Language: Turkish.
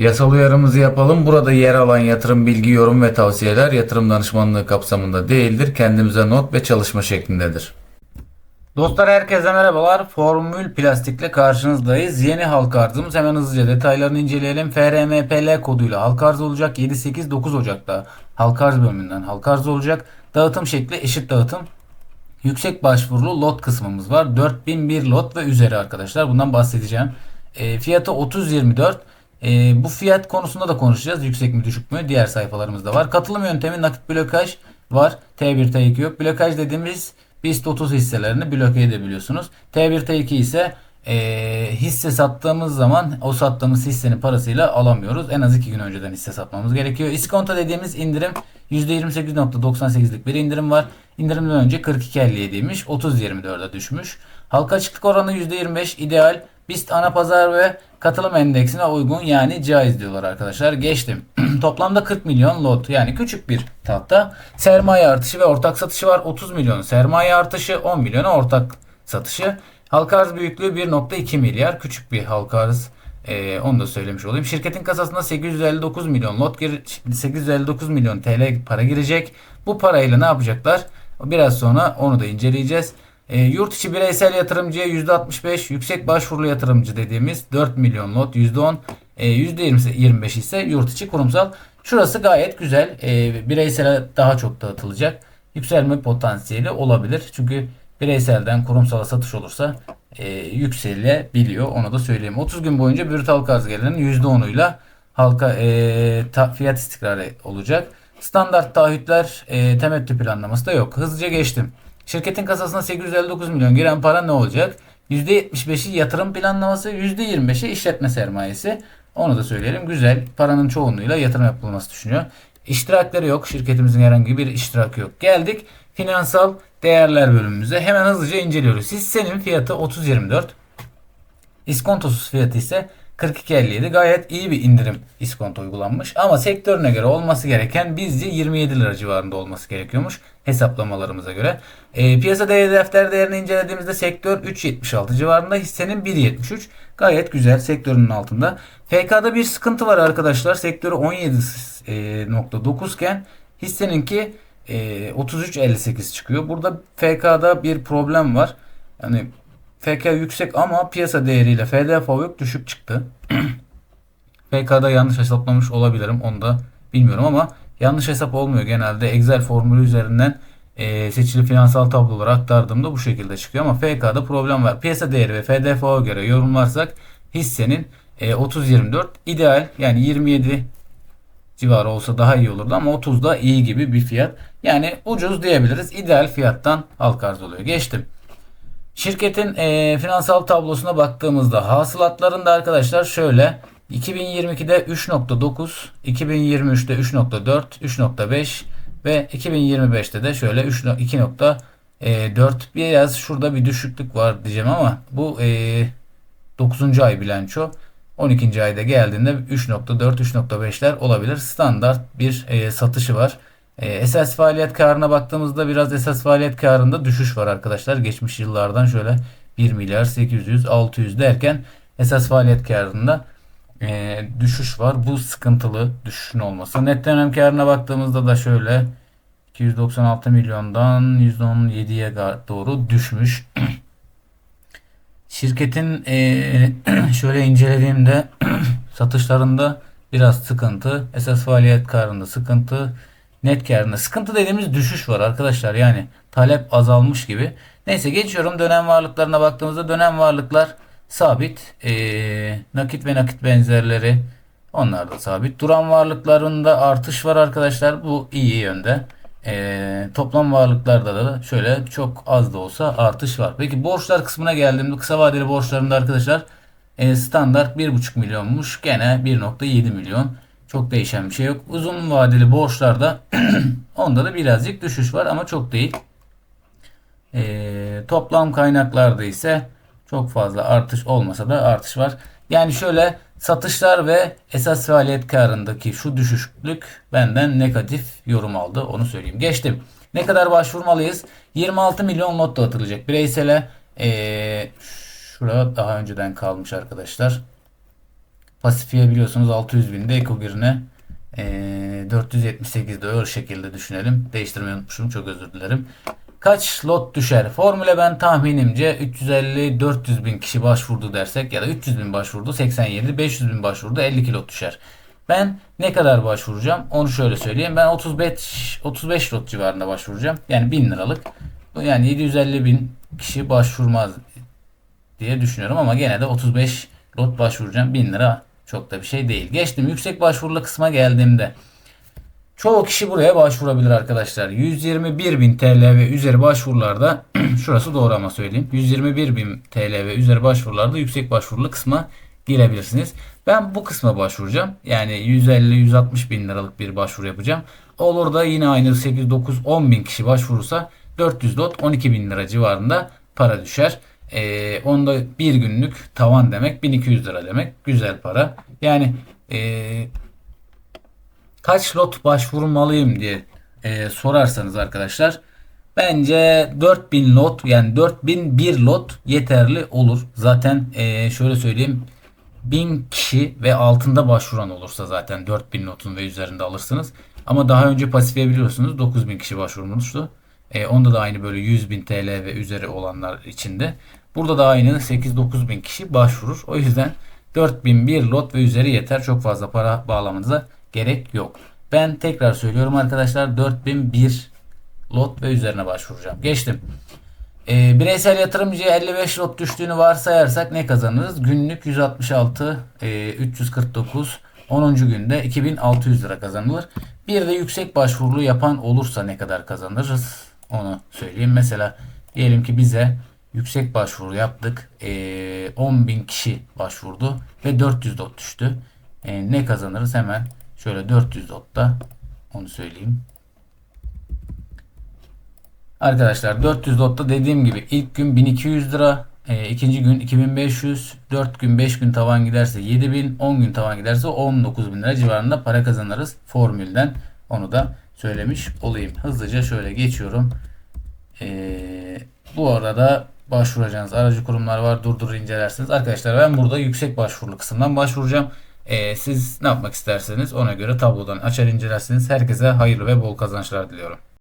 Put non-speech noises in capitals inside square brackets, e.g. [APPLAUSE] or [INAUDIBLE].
Yasal uyarımızı yapalım. Burada yer alan yatırım bilgi, yorum ve tavsiyeler yatırım danışmanlığı kapsamında değildir. Kendimize not ve çalışma şeklindedir. Dostlar herkese merhabalar. Formül Plastik'le karşınızdayız. Yeni halka arzımız hemen hızlıca detaylarını inceleyelim. FRMPL koduyla halka arz olacak. 7-8-9 Ocak'ta halka arz bölümünden halka arz olacak. Dağıtım şekli eşit dağıtım. Yüksek başvurulu lot kısmımız var. 4001 lot ve üzeri arkadaşlar. Bundan bahsedeceğim. E, fiyatı 30.24. E, bu fiyat konusunda da konuşacağız. Yüksek mi düşük mü? Diğer sayfalarımızda var. Katılım yöntemi nakit blokaj var. T1 T2 yok. Blokaj dediğimiz BIST 30 hisselerini bloke edebiliyorsunuz. T1 T2 ise e, hisse sattığımız zaman o sattığımız hissenin parasıyla alamıyoruz. En az 2 gün önceden hisse satmamız gerekiyor. İskonto dediğimiz indirim %28.98'lik bir indirim var. İndirimden önce 42.57'ymiş. 30.24'e düşmüş. Halka açıklık oranı %25 ideal. BIST ana pazar ve katılım endeksine uygun yani caiz diyorlar arkadaşlar. Geçtim. [CLEARS THROAT] Toplamda 40 milyon lot yani küçük bir tahta. Sermaye artışı ve ortak satışı var. 30 milyon sermaye artışı 10 milyona ortak satışı. Halka arz büyüklüğü 1.2 milyar. Küçük bir halka arz. Ee, onu da söylemiş olayım. Şirketin kasasında 859 milyon lot gir 859 milyon TL para girecek. Bu parayla ne yapacaklar? Biraz sonra onu da inceleyeceğiz. E, yurt içi bireysel yatırımcıya %65, yüksek başvurulu yatırımcı dediğimiz 4 milyon lot %10, e, %25 ise yurt içi kurumsal. Şurası gayet güzel. E, bireysele daha çok dağıtılacak. Yükselme potansiyeli olabilir. Çünkü bireyselden kurumsala satış olursa e, yükselebiliyor. Onu da söyleyeyim. 30 gün boyunca brüt halka arz gelirinin %10'uyla halka e, ta, fiyat istikrarı olacak. Standart taahhütler e, temettü planlaması da yok. Hızlıca geçtim. Şirketin kasasına 859 milyon giren para ne olacak? %75'i yatırım planlaması, %25'i işletme sermayesi. Onu da söyleyelim. Güzel. Paranın çoğunluğuyla yatırım yapılması düşünüyor. İştirakları yok. Şirketimizin herhangi bir iştirakı yok. Geldik finansal değerler bölümümüze. Hemen hızlıca inceliyoruz. Hissenin fiyatı 30.24. İskontosuz fiyatı ise 42.57 gayet iyi bir indirim iskonto uygulanmış. Ama sektörüne göre olması gereken bizce 27 lira civarında olması gerekiyormuş hesaplamalarımıza göre. E, piyasa değeri defter değerini incelediğimizde sektör 3.76 civarında hissenin 1.73 gayet güzel sektörünün altında. FK'da bir sıkıntı var arkadaşlar. Sektörü 17.9 iken hisseninki e, 33.58 çıkıyor. Burada FK'da bir problem var. Yani FK yüksek ama piyasa değeriyle FDFO yok düşük çıktı. [CLEARS THROAT] FK'da yanlış hesaplamış olabilirim. Onu da bilmiyorum ama yanlış hesap olmuyor. Genelde Excel formülü üzerinden e, seçili finansal tabloları aktardığımda bu şekilde çıkıyor ama FK'da problem var. Piyasa değeri ve FDFO'ya göre yorumlarsak hissenin e, 30-24 ideal yani 27 civarı olsa daha iyi olurdu ama 30 da iyi gibi bir fiyat. Yani ucuz diyebiliriz. İdeal fiyattan halka arz oluyor. Geçtim. Şirketin e, finansal tablosuna baktığımızda hasılatlarında arkadaşlar şöyle 2022'de 3.9, 2023'te 3.4, 3.5 ve 2025'te de şöyle 2.4 biraz şurada bir düşüklük var diyeceğim ama bu e, 9. ay bilanço 12. ayda geldiğinde 3.4 3.5'ler olabilir. Standart bir e, satışı var. E, esas faaliyet karına baktığımızda biraz esas faaliyet karında düşüş var arkadaşlar. Geçmiş yıllardan şöyle 1 milyar 800 600 derken esas faaliyet karında e, düşüş var. Bu sıkıntılı düşüşün olması. Net dönem karına baktığımızda da şöyle 296 milyondan %17'ye doğru düşmüş. [CLEARS THROAT] Şirketin e, [CLEARS THROAT] şöyle incelediğimde [CLEARS THROAT] satışlarında biraz sıkıntı. Esas faaliyet karında sıkıntı. Net karında sıkıntı dediğimiz düşüş var arkadaşlar. Yani talep azalmış gibi. Neyse geçiyorum dönem varlıklarına baktığımızda dönem varlıklar sabit. E, nakit ve nakit benzerleri onlar da sabit. Duran varlıklarında artış var arkadaşlar. Bu iyi yönde. E, toplam varlıklarda da şöyle çok az da olsa artış var. Peki borçlar kısmına geldiğimde kısa vadeli borçlarında arkadaşlar e, standart 1,5 milyonmuş. Gene 1.7 milyon. Çok değişen bir şey yok. Uzun vadeli borçlarda [CLEARS THROAT] onda da birazcık düşüş var ama çok değil. E, toplam kaynaklarda ise çok fazla artış olmasa da artış var. Yani şöyle satışlar ve esas faaliyet karındaki şu düşüşlük benden negatif yorum aldı. Onu söyleyeyim. Geçtim. Ne kadar başvurmalıyız? 26 milyon lot dağıtılacak. Bireysele ee, şurada daha önceden kalmış arkadaşlar. Pasifiye biliyorsunuz 600 binde Ekogir'ine e, 478'de öyle şekilde düşünelim. Değiştirmeyi unutmuşum çok özür dilerim. Kaç lot düşer? Formüle ben tahminimce 350-400 bin kişi başvurdu dersek ya da 300 bin başvurdu 87, 500 bin başvurdu 52 lot düşer. Ben ne kadar başvuracağım? Onu şöyle söyleyeyim. Ben 35 35 lot civarında başvuracağım. Yani 1000 liralık. Yani 750 bin kişi başvurmaz diye düşünüyorum ama gene de 35 lot başvuracağım. 1000 lira çok da bir şey değil. Geçtim yüksek başvurulu kısma geldiğimde çoğu kişi buraya başvurabilir arkadaşlar. 121 bin TL ve üzeri başvurularda [CLEARS THROAT] şurası doğru ama söyleyeyim. 121 bin TL ve üzeri başvurularda yüksek başvurulu kısma girebilirsiniz. Ben bu kısma başvuracağım. Yani 150-160 bin liralık bir başvuru yapacağım. Olur da yine aynı 8, 9, 10 bin kişi başvurursa 400 lot 12 bin lira civarında para düşer. Ee, onda bir günlük tavan demek 1200 lira demek. Güzel para. Yani ee, kaç lot başvurmalıyım diye ee, sorarsanız arkadaşlar bence 4000 lot yani 4001 lot yeterli olur. Zaten ee, şöyle söyleyeyim 1000 kişi ve altında başvuran olursa zaten 4000 notun ve üzerinde alırsınız. Ama daha önce pasifiye biliyorsunuz 9000 kişi başvurmuştu. E, onda da aynı böyle 100 bin TL ve üzeri olanlar içinde. Burada da aynı 8-9 bin kişi başvurur. O yüzden 4001 lot ve üzeri yeter. Çok fazla para bağlamanıza gerek yok. Ben tekrar söylüyorum arkadaşlar 4001 lot ve üzerine başvuracağım. Geçtim. E, bireysel yatırımcıya 55 lot düştüğünü varsayarsak ne kazanırız? Günlük 166, e, 349, 10. günde 2600 lira kazanılır. Bir de yüksek başvurulu yapan olursa ne kadar kazanırız? Onu söyleyeyim. Mesela diyelim ki bize yüksek başvuru yaptık. E, 10.000 kişi başvurdu ve 400 lot düştü. E, ne kazanırız? Hemen şöyle 400 lotta onu söyleyeyim. Arkadaşlar 400 lotta dediğim gibi ilk gün 1200 lira, e, ikinci gün 2500, 4 gün 5 gün tavan giderse 7000, 10 gün tavan giderse 19000 lira civarında para kazanırız formülden. Onu da söylemiş olayım. Hızlıca şöyle geçiyorum. Ee, bu arada başvuracağınız aracı kurumlar var. Durdurur incelersiniz. Arkadaşlar ben burada yüksek başvurulu kısımdan başvuracağım. Ee, siz ne yapmak isterseniz ona göre tablodan açar incelersiniz. Herkese hayırlı ve bol kazançlar diliyorum.